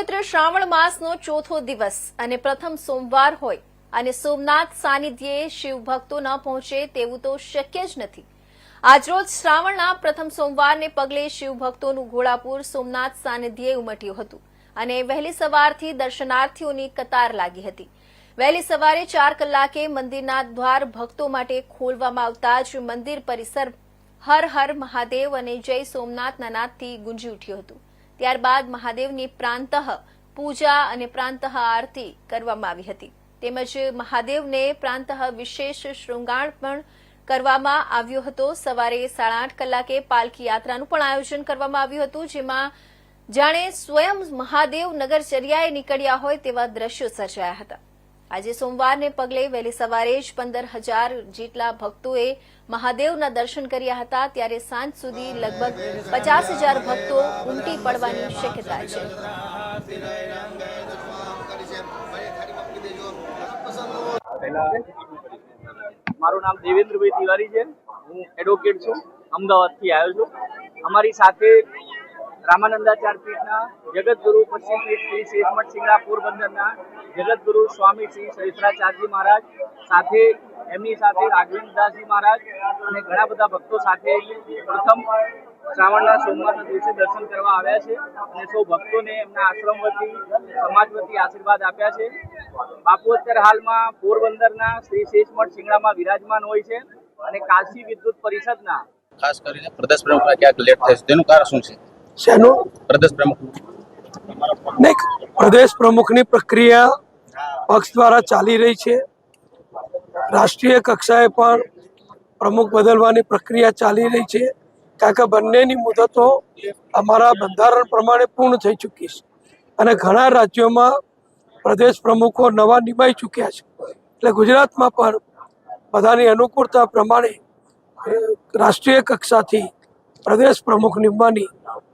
પવિત્ર શ્રાવણ માસનો ચોથો દિવસ અને પ્રથમ સોમવાર હોય અને સોમનાથ સાનિધ્યે શિવ ન પહોંચે તેવું તો શક્ય જ નથી. આજરોજ શ્રાવણના પ્રથમ સોમવારને પગલે શિવ ઘોડાપુર સોમનાથ સાનિધ્યે ઉમટ્યું હતું અને વહેલી સવારથી દર્શનાર્થીઓની કતાર લાગી હતી. વહેલી સવારે ચાર કલાકે મંદિરના દ્વાર ભક્તો માટે ખોલવામાં આવતા જ મંદિર પરિસર હર હર મહાદેવ અને જય સોમનાથના નાદથી ગુંજી ઉઠ્યું હતું. ત્યારબાદ મહાદેવની પ્રાંતઃ પૂજા અને પ્રાંતઃ આરતી કરવામાં આવી હતી. તેમજ મહાદેવને પ્રાંતઃ વિશેષ શૃંગાર પણ કરવામાં આવ્યો હતો. સવારે સાડા આઠ કલાકે પાલખી યાત્રાનું પણ આયોજન કરવામાં આવ્યું હતું, જેમાં જાણે સ્વયં મહાદેવ નગરચર્યાએ નીકળ્યા હોય તેવા દ્રશ્યો સર્જાયા હતા. આજે સોમવારને પગલે વહેલી સવારે જ પંદર હજાર જેટલા ભક્તોએ મહાદેવના દર્શન કર્યા હતા, ત્યારે સાંજ સુધી લગભગ પચાસ હજાર ભક્તો ઉમટી પડવાની શક્યતા છે. મારું નામ દેવેન્દ્રભાઈ તિવારી છે. હું એડવોકેટ છું. અમદાવાદથી આવ્યો છું. અમારી સાથે રામાનંદાચાર્ય પીઠના જગતગુરુ પશ્ચિમ પીઠ શ્રી શેષમઠ સિંગડા પોરબંદરના જગતગુરુ સ્વામી શ્રી સહસ્ત્રાચાર્યજી મહારાજ સાથે, એમની સાથે રાઘવેન્દ્રદાસજી મહારાજ અને ઘણા બધા ભક્તો સાથે પ્રથમ શ્રાવણના સોમવારના દિવસે દર્શન કરવા આવ્યા છે અને સૌ ભક્તોને એમના આશ્રમ વતી સમાજ વતી આશીર્વાદ આપ્યા છે. બાપુ અત્યારે હાલમાં પોરબંદરના શ્રી શેષમઠ સિંગડામાં વિરાજમાન હોય છે અને કાશી વિદ્યુત પરિષદના ખાસ કરીને પ્રદેશ પ્રમુખના ક્યાંક લેટ થાય છે. તેનું કારણ શું છે? શેનું? પ્રદેશ પ્રમુખ. નહીં પ્રદેશ પ્રમુખની પ્રક્રિયા પક્ષ દ્વારા ચાલી રહી છે. રાષ્ટ્રીય કક્ષાએ પણ પ્રમુખ બદલવાની પ્રક્રિયા ચાલી રહી છે. કારણ કે બંનેની મુદતો અમારા બંધારણ પ્રમાણે પૂર્ણ થઈ ચૂકી છે. અને ઘણા રાજ્યોમાં પ્રદેશ પ્રમુખો નવા નિમાઈ ચૂક્યા છે. એટલે ગુજરાતમાં પણ બધાની અનુકૂળતા પ્રમાણે રાષ્ટ્રીય કક્ષાથી પ્રદેશ પ્રમુખ નિમવાની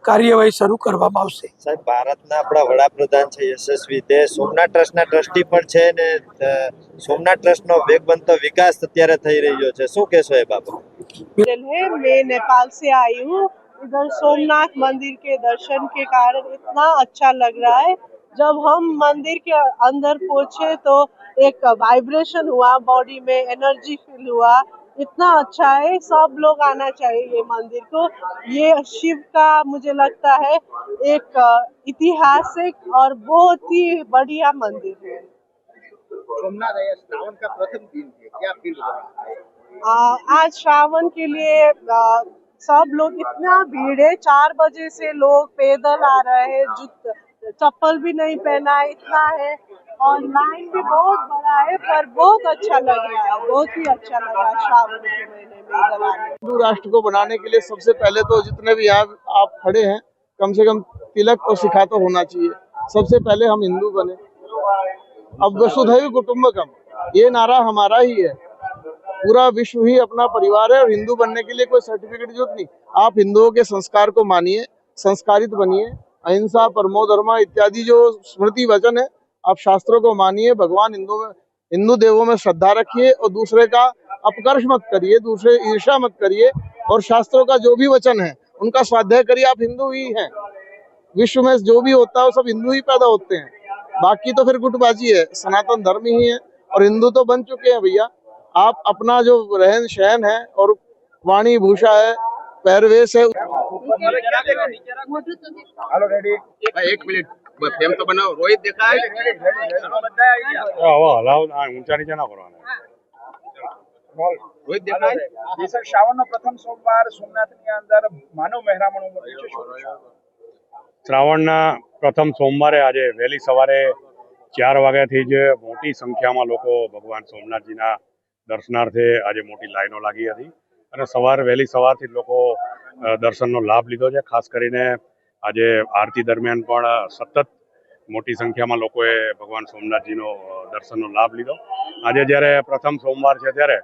કાર્યવાહી શરૂ કરવામાં આવશે સાહેબ ભારતના આપણા વડાપ્રધાન છે યશસ્વી તે સોમનાથ ટ્રસ્ટના ટ્રસ્ટી પણ છે ને અ, સોમનાથ ટ્રસ્ટનો વેગવંતો વિકાસ અત્યારે થઈ રહ્યો છે શું કહેશો એ બાબત है मैं नेपाल से आई हूँ इधर सोमनाथ मंदिर के दर्शन के कारण इतना अच्छा लग रहा है जब हम मंदिर के अंदर पहुंचे तो एक वाइब्रेशन हुआ बॉडी में एनर्जी फील हुआ इतना अच्छा है सब लोग आना चाहिए ये मंदिर को। ये शिव का मुझे लगता है एक ऐतिहासिक और बहुत ही बढ़िया मंदिर है। सोमनाथ श्रावण का प्रथम दिन है क्या फील हो आज श्रावण के लिए आ, सब लोग इतना भीड़ है चार बजे से लोग पैदल आ रहे हैं जूत चप्पल भी नहीं पहना है इतना है। और लाइन भी बहुत बड़ा है, पर बहुत अच्छा लग रहा है। बहुत ही अच्छा लगा श्रावण के महीने में हिंदू राष्ट्र को बनाने के लिए सबसे पहले तो जितने भी यहाँ आप खड़े हैं, कम से कम तिलक और सिखा तो होना चाहिए। सबसे पहले हम हिंदू बने। अब वसुधैव कुटुंबकम, ये नारा हमारा ही है। पूरा विश्व ही अपना परिवार है और हिंदू बनने के लिए कोई सर्टिफिकेट ज़रूरत नहीं। आप हिंदुओं के संस्कार को मानिए, संस्कारित बनिए। अहिंसा, परमो, धर्म इत्यादि जो स्मृति वचन है आप शास्त्रों को मानिए भगवान हिंदू में हिंदू देवों में श्रद्धा रखिए और दूसरे का अपकर्ष मत करिए दूसरे ईर्षा मत करिए और शास्त्रों का जो भी वचन है उनका स्वाध्याय करिए आप हिंदू ही हैं। विश्व में जो भी होता है वो सब हिंदू ही पैदा होते हैं। बाकी तो फिर गुटबाजी है सनातन धर्म ही है और हिंदू तो बन चुके हैं भैया। आप अपना जो रहन सहन है और वाणी भूषा है पैरवेश है एक मिनट। મિનિટ તો બનાવો. રોહિત દેખાય? બધા આવી હલાવ આ ઊંચા નીચે ના કરવાના રોહિત દેખાય? સર શ્રાવણનો પ્રથમ સોમવાર સોમનાથની અંદર માનવ મહેરામણ ઉમટ્યું છે શ્રાવણના પ્રથમ સોમવારે આજે વહેલી સવારે ચાર વાગ્યાથી જ મોટી સંખ્યામાં લોકો ભગવાન સોમનાથજીના દર્શનાર્થે આજે મોટી લાઈનો લાગી હતી. અને સવાર વહેલી સવારથી જ લોકો દર્શનનો લાભ લીધો છે ખાસ કરીને આજે આરતી દરમિયાન પણ સતત મોટી સંખ્યામાં લોકોએ ભગવાન સોમનાથજીનો દર્શનનો લાભ લીધો. આજે જ્યારે પ્રથમ સોમવાર છે ત્યારે